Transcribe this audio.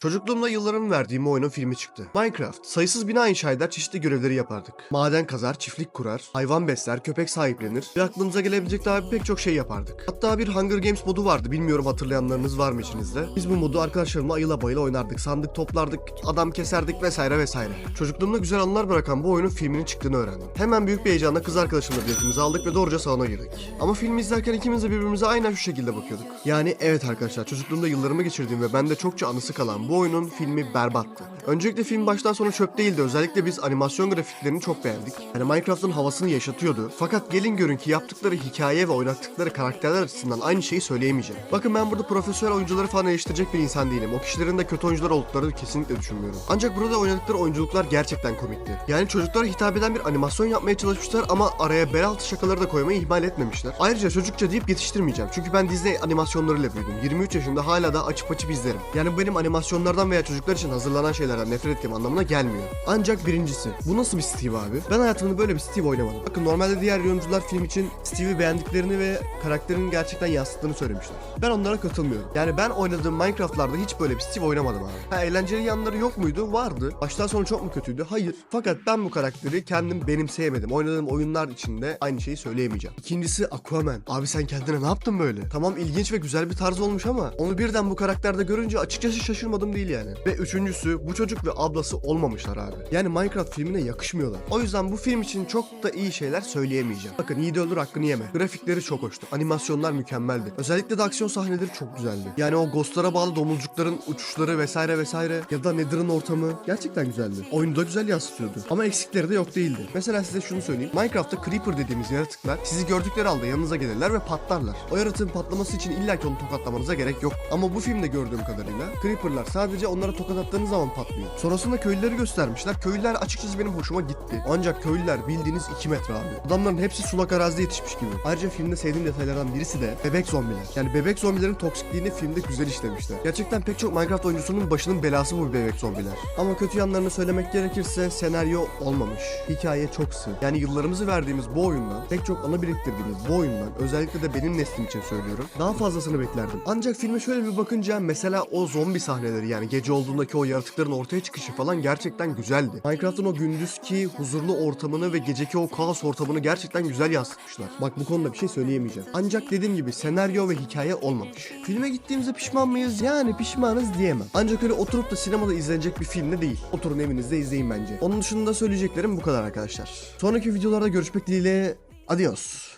Çocukluğumda yıllarımı verdiğim oyunun filmi çıktı. Minecraft. Sayısız bina inşa eder, çeşitli görevleri yapardık. Maden kazar, çiftlik kurar, hayvan besler, köpek sahiplenir ve aklınıza gelebilecek daha pek çok şey yapardık. Hatta bir Hunger Games modu vardı, bilmiyorum hatırlayanlarınız var mı içinizde? Biz bu modu arkadaşlarımla ayıla bayıla oynardık, sandık toplardık, adam keserdik vesaire vesaire. Çocukluğumda güzel anılar bırakan bu oyunun filminin çıktığını öğrendim. Hemen büyük bir heyecanla kız arkadaşımla biletimizi aldık ve doğruca salona girdik. Ama filmi izlerken ikimiz de birbirimize aynen şu şekilde bakıyorduk. Yani evet arkadaşlar çocukluğumda yıllarımı geçirdiğim ve bende çokça anısı kalan bu oyunun filmi berbattı. Öncelikle film baştan sona çöp değildi. Özellikle biz animasyon grafiklerini çok beğendik. Yani Minecraft'ın havasını yaşatıyordu. Fakat gelin görün ki yaptıkları hikaye ve oynattıkları karakterler açısından aynı şeyi söyleyemeyeceğim. Bakın ben burada profesyonel oyuncuları falan eleştirecek bir insan değilim. O kişilerin de kötü oyuncular olduklarını kesinlikle düşünmüyorum. Ancak burada oynadıkları oyunculuklar gerçekten komikti. Yani çocuklara hitap eden bir animasyon yapmaya çalışmışlar ama araya bel altı şakaları da koymayı ihmal etmemişler. Ayrıca çocukça deyip yetiştirmeyeceğim. Çünkü ben Disney animasyonlarıyla büyüdüm. 23 yaşında hala da açıp açıp izlerim. Yani benim animasyonlardan veya çocuklar için hazırlanan şeylerden nefret ettiğim anlamına gelmiyor. Ancak birincisi, bu nasıl bir Steve abi? Ben hayatımda böyle bir Steve oynamadım. Bakın normalde diğer oyuncular film için Steve'i beğendiklerini ve karakterinin gerçekten yansıttığını söylemişler. Ben onlara katılmıyorum. Yani ben oynadığım Minecraft'larda hiç böyle bir Steve oynamadım abi. Ha eğlenceli yanları yok muydu? Vardı. Baştan sona çok mu kötüydü? Hayır. Fakat ben bu karakteri kendim benimseyemedim. Oynadığım oyunlar içinde aynı şeyi söyleyemeyeceğim. İkincisi Aquaman. Abi sen kendine ne yaptın böyle? Tamam ilginç ve güzel bir tarz olmuş ama onu birden bu karakterde görünce açıkçası şaşırmadım değil yani. Ve üçüncüsü bu çocuk ve ablası olmamışlar abi. Yani Minecraft filmine yakışmıyorlar. O yüzden bu film için çok da iyi şeyler söyleyemeyeceğim. Bakın iyi de öldür hakkını yeme. Grafikleri çok hoştu. Animasyonlar mükemmeldi. Özellikle de aksiyon sahneleri çok güzeldi. Yani o ghostlara bağlı domuzcukların uçuşları vesaire vesaire ya da Nether'ın ortamı gerçekten güzeldi. Oyunu da güzel yansıtıyordu. Ama eksikleri de yok değildi. Mesela size şunu söyleyeyim. Minecraft'ta Creeper dediğimiz yaratıklar sizi gördükleri anda yanınıza gelirler ve patlarlar. O yaratığın patlaması için illaki onu tokatlamanıza gerek yok. Ama bu filmde gördüğüm kadarıyla Creeper'lar sadece onlara tokat attığınız zaman patlıyor. Sonrasında köylüleri göstermişler. Köylüler açıkçası benim hoşuma gitti. Ancak köylüler bildiğiniz 2 metre abi. Adamların hepsi sulak arazide yetişmiş gibi. Ayrıca filmde sevdiğim detaylardan birisi de bebek zombiler. Yani bebek zombilerin toksikliğini filmde güzel işlemişler. Gerçekten pek çok Minecraft oyuncusunun başının belası bu bebek zombiler. Ama kötü yanlarını söylemek gerekirse senaryo olmamış. Hikaye çok sığ. Yani yıllarımızı verdiğimiz bu oyundan, pek çok ana biriktirdiğimiz bu oyundan, özellikle de benim neslim için söylüyorum. Daha fazlasını beklerdim. Ancak filme şöyle bir bakınca mesela o zombi sahneleri yani gece olduğundaki o yaratıkların ortaya çıkışı falan gerçekten güzeldi. Minecraft'ın o gündüzki huzurlu ortamını ve geceki o kaos ortamını gerçekten güzel yansıtmışlar. Bak bu konuda bir şey söyleyemeyeceğim. Ancak dediğim gibi senaryo ve hikaye olmamış. Filme gittiğimize pişman mıyız? Yani pişmanız diyemem. Ancak öyle oturup da sinemada izlenecek bir film de değil. Oturun evinizde izleyin bence. Onun dışında söyleyeceklerim bu kadar arkadaşlar. Sonraki videolarda görüşmek dileğiyle. Adios.